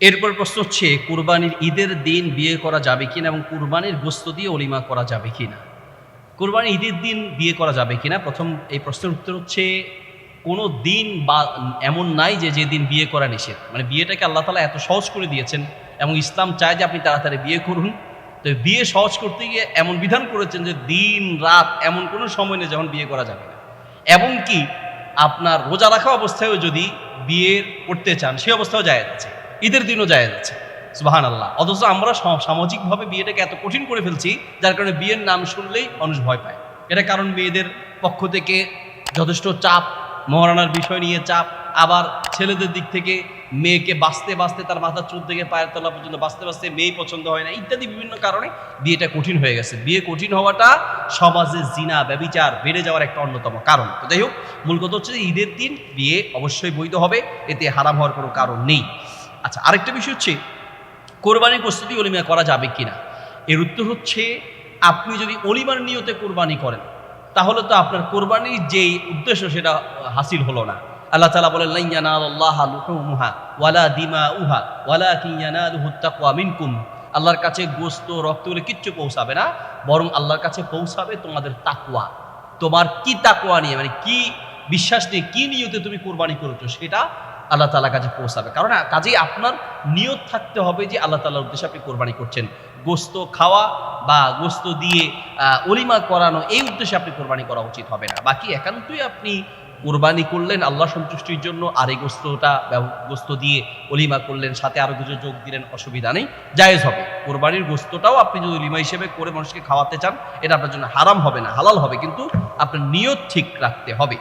এরপর প্রশ্ন হচ্ছে, কুরবানির ঈদের দিন বিয়ে করা যাবে কিনা এবং কুরবানির গোস্ত দিয়ে অলিমা করা যাবে কিনা? কুরবানির ঈদের দিন বিয়ে করা যাবে কিনা? প্রথম এই প্রশ্নের উত্তর হচ্ছে, কোনো দিন বা এমন নাই যে যে দিন বিয়ে করা নিষেধ। মানে বিয়েটাকে আল্লাহ তালা এত সহজ করে দিয়েছেন এবং ইসলাম চায় যে আপনি তাড়াতাড়ি বিয়ে করুন। তো বিয়ে সহজ করতে গিয়ে এমন বিধান করেছেন যে দিন, রাত এমন কোনো সময় নেই যখন বিয়ে করা যাবে না। এবং কি, আপনার রোজা রাখা অবস্থায়ও যদি বিয়ে করতে চান, সে অবস্থাও যায় যাচ্ছে ঈদের দিনও যায় যাচ্ছে সুবাহান আল্লাহ অথচ আমরা সামাজিকভাবে বিয়েটাকে এত কঠিন করে ফেলছি, যার কারণে বিয়ের নাম শুনলেই মানুষ ভয় পায়। এটা কারণ মেয়েদের পক্ষ থেকে যথেষ্ট চাপ, মহারানার বিষয় নিয়ে চাপ, আবার ছেলেদের দিক থেকে মেয়েকে বাঁচতে বাঁচতে তার মাথার চুল থেকে পায়ের তলা পর্যন্ত বাঁচতে বাঁচতে মেয়ে পছন্দ হয় না, ইত্যাদি বিভিন্ন কারণে বিয়েটা কঠিন হয়ে গেছে। বিয়ে কঠিন হওয়াটা সমাজে জিনা, ব্যবিচার, বেড়ে যাওয়ার একটা অন্যতম কারণ। তো যাই হোক, মূল কথা হচ্ছে ঈদের দিন বিয়ে অবশ্যই বৈধ হবে, এতে হারাম হওয়ার কোনো কারণ নেই। আচ্ছা আরেকটা বিষয় হচ্ছে, কোরবানির প্রস্তুতি অলিমা করা যাবে কিনা? এর উত্তর হচ্ছে, আপনি যদি অলিমার নিয়তে কোরবানি করেন, তাহলে তো আপনার কোরবানির যেই উদ্দেশ্য সেটা হাসিল হলো না। আল্লাহ তালা বলেন লাইয়ানা আল্লাহ লুহুমুহা ওয়ালা দিমা উহা ওয়ালা কিয়ানা লুহুত্তাকুয়া মিনকুম। আল্লাহর কাছে গোস্ত, রক্ত বলে কিচ্ছু পৌঁছাবে না, বরং আল্লাহর কাছে পৌঁছাবে তোমাদের তাকুয়া তোমার কি তাকুয়া নিয়ে? মানে কি বিশ্বাস নিয়ে কি নিয়তে তুমি কোরবানি করেছ সেটা আল্লাহ তালা কাছে পৌঁছাবে। কারণ কাজেই আপনার নিয়ত থাকতে হবে যে আল্লাহ তালার উদ্দেশ্যে আপনি কোরবানি করছেন। গোস্ত খাওয়া বা গোস্ত দিয়ে অলিমা করানো, এই উদ্দেশ্যে আপনি কোরবানি করা উচিত হবে না। বাকি একান্তই আপনি কোরবানি করলেন আল্লাহ সন্তুষ্টির জন্য, আর এই গোস্তটা গোস্ত দিয়ে অলিমা করলেন, সাথে আরও কিছু যোগ দিলেন, অসুবিধা নেই। জায়েজ হবে। কোরবানির গোস্তটাও আপনি যদি অলিমা হিসেবে করে মানুষকে খাওয়াতে চান, এটা আপনার জন্য হারাম হবে না, হালাল হবে। কিন্তু আপনার নিয়ত ঠিক রাখতে হবে।